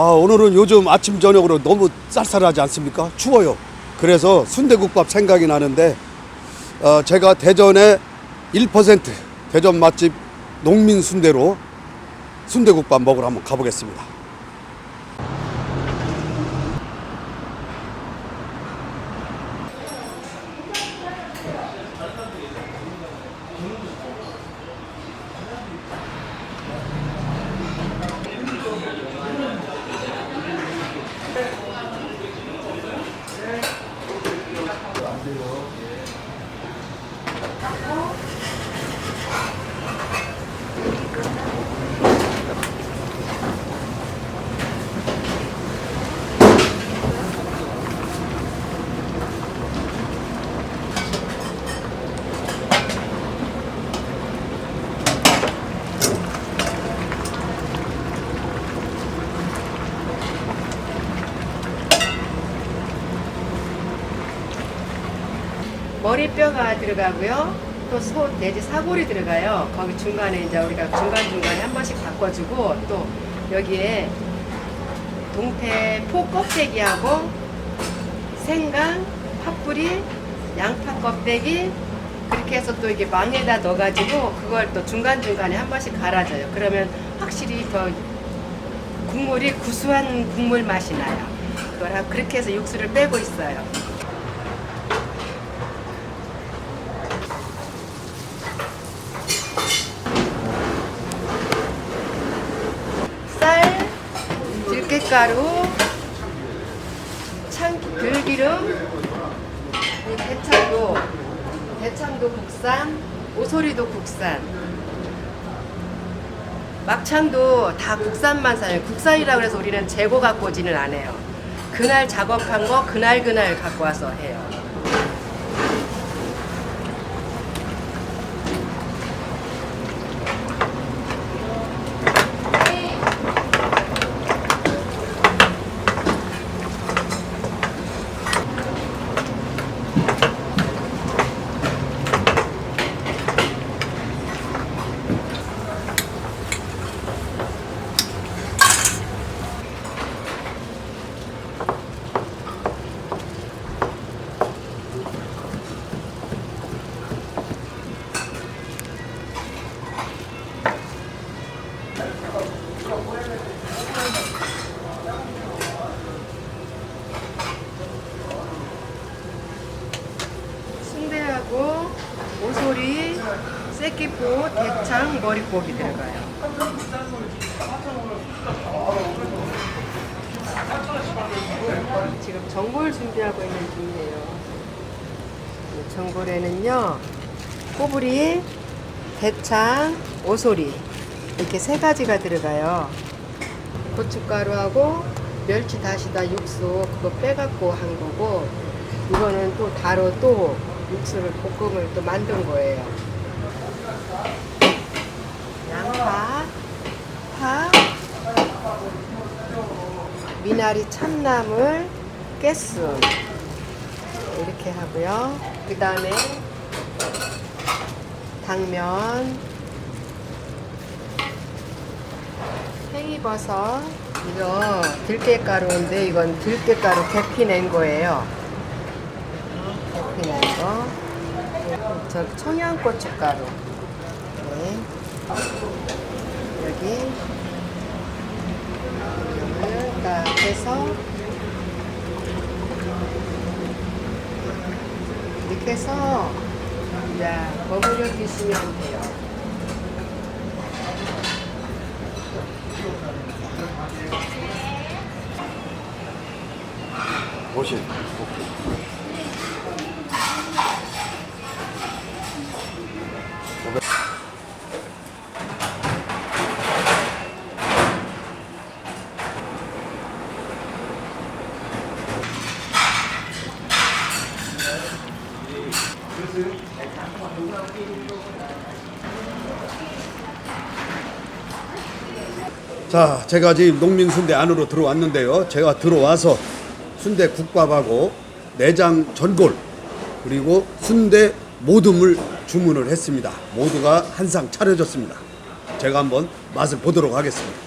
아, 오늘은 요즘 아침 저녁으로 너무 쌀쌀하지 않습니까? 추워요. 그래서 순대국밥 생각이 나는데 어, 제가 대전의 1% 대전 맛집 농민 순대로 순대국밥 먹으러 한번 가보겠습니다. 머리뼈가 들어가고요. 또 소, 돼지 사골이 들어가요. 거기 중간에 이제 우리가 중간중간에 한 번씩 바꿔주고 또 여기에 동태 포 껍데기하고 생강, 파뿌리, 양파 껍데기 그렇게 해서 또 이게 망에다 넣어가지고 그걸 또 중간중간에 한 번씩 갈아줘요. 그러면 확실히 더 국물이 구수한 국물 맛이 나요. 그걸 하- 그렇게 해서 육수를 빼고 있어요. 쌀, 들깨가루, 참 들기름, 이 대창도, 대창도 국산, 오소리도 국산, 막창도 다 국산만 사요. 국산이라고 해서 우리는 재고 갖고 오지는 않아요. 그날 작업한 거 그날 그날 갖고 와서 해요. 순대하고 오소리, 새끼포, 대창, 머릿고기 들어가요. 지금 전골 준비하고 있는 중이에요. 이 전골에는요, 꼬부리, 대창, 오소리 이렇게 세 가지가 들어가요. 고춧가루하고 멸치 다시다 육수 그거 빼갖고 한 거고 이거는 또 따로 또 육수를 볶음을 또 만든 거예요. 양파, 파, 미나리 참나물, 깨순 이렇게 하고요. 그 다음에 당면, 팽이버섯, 이거 들깨가루인데 이건 들깨가루 계피 낸 거예요. 계피 낸 거. 저 청양고춧가루. 네. 여기 이거를 딱 해서 이렇게 해서 이제 버무려 주시면 돼요. 보신. 자, 제가 지금 농민 순대 안으로 들어왔는데요. 제가 들어와서 순대 국밥하고 내장 전골 그리고 순대 모듬을 주문을 했습니다. 모두가 한 상 차려졌습니다. 제가 한번 맛을 보도록 하겠습니다.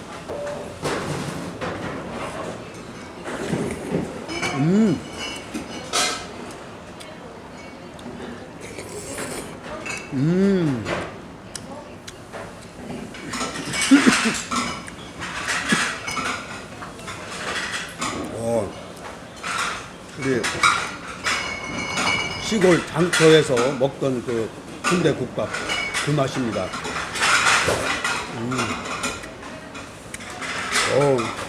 음. 음. 어, 우리 시골 장터에서 먹던 그 순대국밥 그 맛입니다. 음. 어.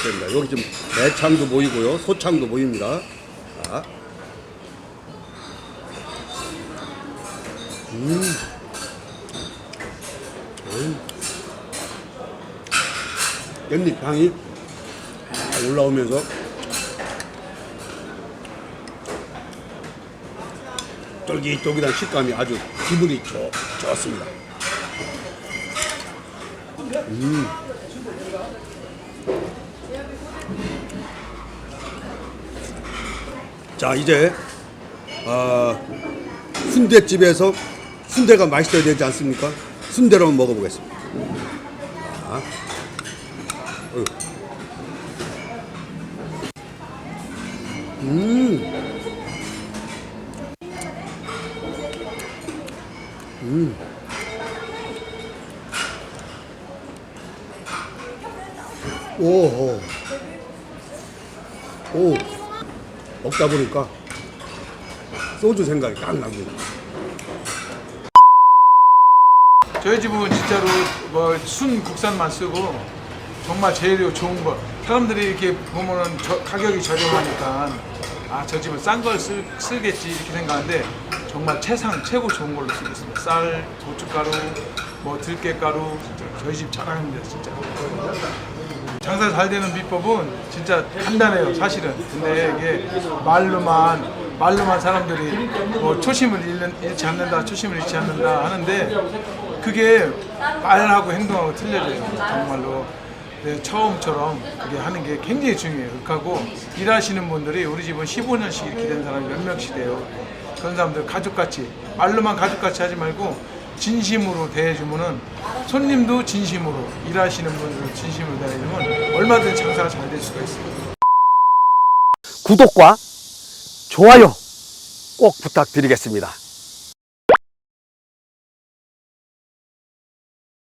먹습니다. 여기 지금 매창도 보이고요, 소창도 보입니다. 자. 음. 음. 깻잎 향이 아, 올라오면서 쫄깃쫄깃한 식감이 아주 기분이 좋, 좋습니다. 음. 자 이제 아, 순대집에서 순대가 맛있어야 되지 않습니까? 순대로 한번 먹어보겠습니다. 자. 음. 음. 오호. 오. 먹다 보니까 소주 생각이 딱 납니다. 저희 집은 진짜로 뭐 순 국산만 쓰고 정말 재료 좋은 거. 사람들이 이렇게 보면은 저- 가격이 저렴하니까 아 저 집은 싼 걸 쓰겠지 이렇게 생각하는데 정말 최상 최고 좋은 걸로 쓰고 있습니다. 쌀, 고춧가루, 뭐 들깨가루 진짜 저희 집 자랑입니다 진짜 장사 잘 되는 비법은 진짜 간단해요 사실은. 근데 이게 말로만 말로만 사람들이 뭐 초심을 잃는, 잃지 않는다 초심을 잃지 않는다 하는데 그게 말하고 행동하고 틀려져요 정말로. 네, 처음처럼 그게 하는 게 굉장히 중요해요. 그하고 일하시는 분들이 우리 집은 15년씩 이렇게 된 사람이 몇 명씩 돼요. 그런 사람들 가족같이 말로만 가족같이 하지 말고 진심으로 대해주면은 손님도 진심으로 일하시는 분들 진심으로 대해주면 얼마든지 장사가 잘 될 수가 있어요. 구독과 좋아요 꼭 부탁드리겠습니다.